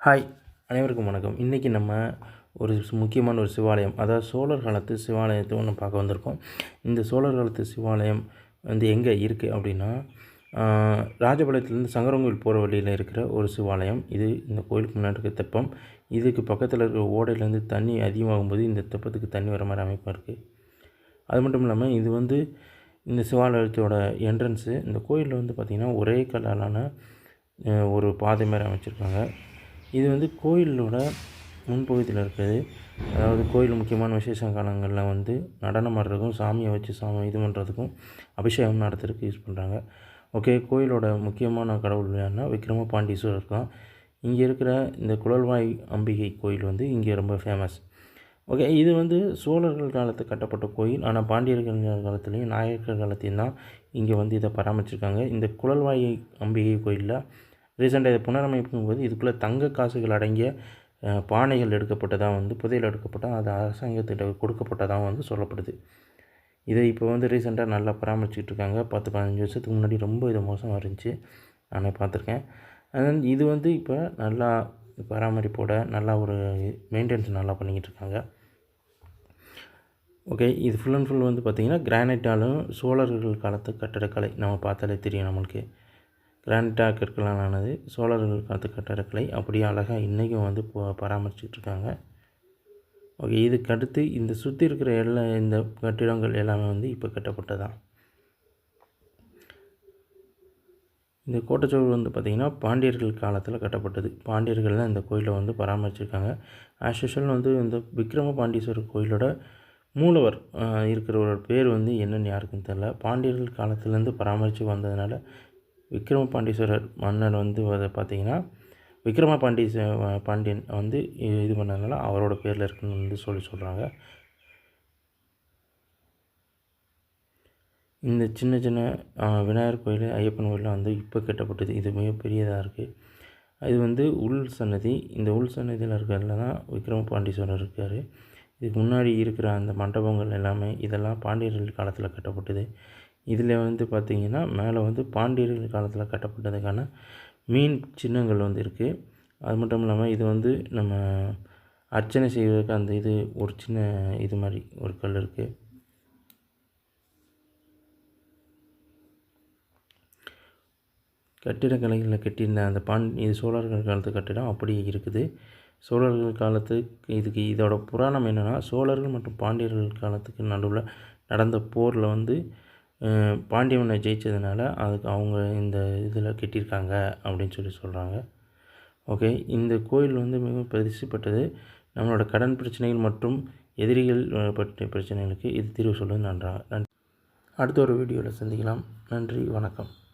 Hi அனைவருக்கும் வணக்கம். இன்றைக்கி நம்ம ஒரு முக்கியமான ஒரு சிவாலயம் அதாவது சோழர் காலத்து சிவாலயத்தை ஒன்று பார்க்க வந்திருக்கோம். இந்த சோழர் காலத்து சிவாலயம் வந்து எங்கே இருக்குது அப்படின்னா ராஜபாளையத்துலேருந்து சங்கரங்கோயில் போகிற வழியில் இருக்கிற ஒரு சிவாலயம். இது இந்த கோயிலுக்கு முன்னாடி இருக்க தெப்பம். இதுக்கு பக்கத்தில் இருக்கிற ஓடையிலேருந்து தண்ணி அதிகமாகும்போது இந்த தெப்பத்துக்கு தண்ணி வர மாதிரி அமைப்பாக இருக்குது அது மட்டும் இல்லாமல் இது வந்து இந்த சிவாலயத்தோட என்ட்ரன்ஸு இந்த கோயிலில் வந்து பார்த்திங்கன்னா ஒரே கல்லாலான ஒரு பாதை மாதிரி அமைச்சிருக்காங்க. இது வந்து கோயிலோட முன்பகுதியில் இருக்குது. அதாவது கோயில் முக்கியமான விசேஷ காலங்களில் வந்து நடனம் ஆடுறதுக்கும் சாமியை வச்சு சாமி இது பண்ணுறதுக்கும் அபிஷேகம் நடத்துறதுக்கு யூஸ் பண்ணுறாங்க ஓகே கோயிலோட முக்கியமான கடவுள் யாருன்னா விக்ரம பாண்டீஸ்வரர் தான். இங்கே இருக்கிற இந்த குழல்வாய் அம்பிகை கோயில் வந்து இங்கே ரொம்ப ஃபேமஸ் ஓகே இது வந்து சோழர்கள் காலத்து கட்டப்பட்ட கோயில். ஆனால் பாண்டியர்கள் காலத்துலேயும் நாயக்கர் காலத்தையும் தான் இங்கே வந்து இதை பராமரிச்சிருக்காங்க. இந்த குழல்வாய் அம்பிகை கோயிலில் ரீசெண்டாக இதை புனரமைக்கும் போது இதுக்குள்ளே தங்க காசுகள் அடங்கிய பானைகள் எடுக்கப்பட்டதாக வந்து புதையில் எடுக்கப்பட்டால் அது அரசாங்கத்திட்ட கொடுக்கப்பட்டதாக வந்து சொல்லப்படுது. இதை இப்போ வந்து ரீசெண்டாக நல்லா பராமரிச்சுக்கிட்டு இருக்காங்க. பத்து பதினஞ்சு வருஷத்துக்கு முன்னாடி ரொம்ப இது மோசமாக இருந்துச்சு. நானே பார்த்துருக்கேன். அண்ட் இது வந்து இப்போ நல்லா பராமரிப்போட நல்லா ஒரு மெயின்டெனன்ஸ் நல்லா பண்ணிக்கிட்டு இருக்காங்க. ஓகே இது ஃபுல் அண்ட் ஃபுல் வந்து பார்த்திங்கன்னா கிரானைட்டாலும் சோழர்கள் காலத்து கட்டடக்கலை நம்ம பார்த்தாலே தெரியும் நம்மளுக்கு. கிரானைட்டாக கற்களாலானது சோழர்கள் காலத்து கட்டடக்கலை அப்படியே அழகாக இன்றைக்கும் வந்து ப- பராமரிச்சுட்டு இருக்காங்க. ஓகே இதுக்கு அடுத்து இந்த சுற்றி இருக்கிற எல்லா இந்த கட்டிடங்கள் எல்லாமே வந்து இப்போ கட்டப்பட்டதான் இந்த கோட்டைச்சுவர் வந்து பார்த்திங்கன்னா பாண்டியர்கள் காலத்தில் கட்டப்பட்டது. பாண்டியர்கள் தான் இந்த கோயிலை வந்து பராமரிச்சிருக்காங்க. ஆஸ் யூஷுவல் வந்து இந்த விக்ரம பாண்டீஸ்வரர் கோயிலோட மூலவர் இருக்கிறவரோட பேர் வந்து என்னென்னு யாருக்கும் தெரில பாண்டியர்கள் காலத்துலேருந்து பராமரித்து வந்ததுனால விக்ரம பாண்டீஸ்வரர் மன்னன் வந்து அதை பார்த்திங்கன்னா விக்ரம பாண்டீச பாண்டியன் வந்து இது பண்ணதுனால அவரோட பேரில் இருக்குன்னு வந்து சொல்லி சொல்கிறாங்க இந்த சின்ன சின்ன விநாயகர் கோயில் ஐயப்பன் கோயிலில் வந்து இப்போ கட்டப்பட்டது. இது மிகப்பெரியதாக இருக்குது இது வந்து உள் சன்னதி. இந்த உள் சன்னதியில் இருக்கிறதுல தான் விக்ரம பாண்டீஸ்வரர் இருக்கார். இதுக்கு முன்னாடி இருக்கிற அந்த மண்டபங்கள் எல்லாமே இதெல்லாம் பாண்டியர்கள் காலத்தில் கட்டப்பட்டது. இதில் வந்து பார்த்திங்கன்னா மேலே வந்து பாண்டியர்கள் காலத்தில் கட்டப்பட்டதுக்கான மீன் சின்னங்கள் வந்து இருக்குது அது மட்டும் இல்லாமல் இது வந்து நம்ம அர்ச்சனை செய்வதற்கு அந்த இது ஒரு சின்ன இது மாதிரி ஒரு கல் இருக்குது கட்டிடக்கலைகளில் கட்டியிருந்த அந்த பாண் இது சோழர்கள் காலத்து கட்டிடம் அப்படியே இருக்குது. சோழர்கள் காலத்து இதுக்கு இதோட புராணம் என்னென்னா சோழர்கள் மற்றும் பாண்டியர்கள் காலத்துக்கு நடுவில் நடந்த போரில் வந்து அஹ், ஜெயித்ததுனால அதுக்கு அவங்க இந்த இதில் கட்டியிருக்காங்க அப்படின்னு சொல்லி சொல்கிறாங்க ஓகே இந்த கோயில் வந்து மிகவும் பிரசித்தி பெற்றது நம்மளோட கடன் பிரச்சனைகள் மற்றும் எதிரிகள் பற்றிய பிரச்சனைகளுக்கு இது தீர்வு சொல்வது நன்றாக நன்றி. அடுத்த ஒரு வீடியோவில் சந்திக்கலாம். நன்றி வணக்கம்.